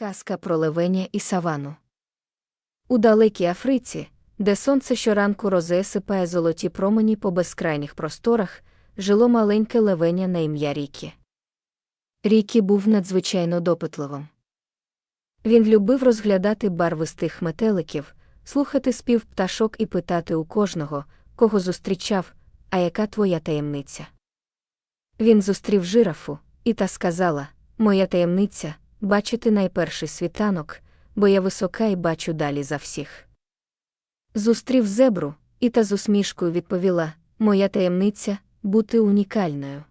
Казка про левеня і савану. У далекій Африці, де сонце щоранку розесипає золоті промені по безкрайніх просторах, жило маленьке левеня на ім'я Рікі. Рікі був надзвичайно допитливим. Він любив розглядати барвистих метеликів, слухати спів пташок і питати у кожного, кого зустрічав, а яка твоя таємниця. Він зустрів жирафу, і та сказала: Моя таємниця бачити найперший світанок, бо я висока і бачу далі за всіх. Зустрів зебру, і та з усмішкою відповіла: Моя таємниця бути унікальною.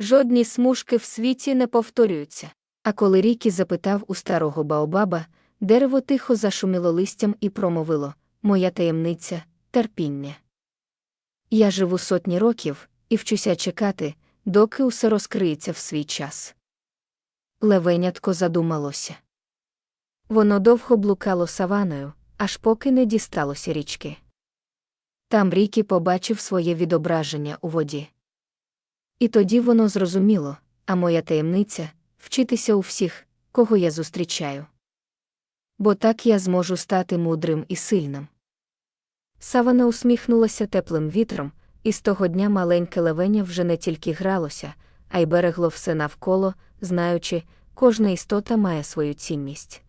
Жодні смужки в світі не повторюються. А коли Рікі запитав у старого Баобаба, дерево тихо зашуміло листям і промовило Моя таємниця терпіння. Я живу сотні років і вчуся чекати, доки усе розкриється в свій час. Левенятко задумалося. Воно довго блукало саваною, аж поки не дісталося річки. Там Рікі побачив своє відображення у воді. І тоді воно зрозуміло, а моя таємниця вчитися у всіх, кого я зустрічаю. Бо так я зможу стати мудрим і сильним. Савана усміхнулася теплим вітром, і з того дня маленьке левеня вже не тільки гралося, а й берегло все навколо, знаючи, кожна істота має свою цінність.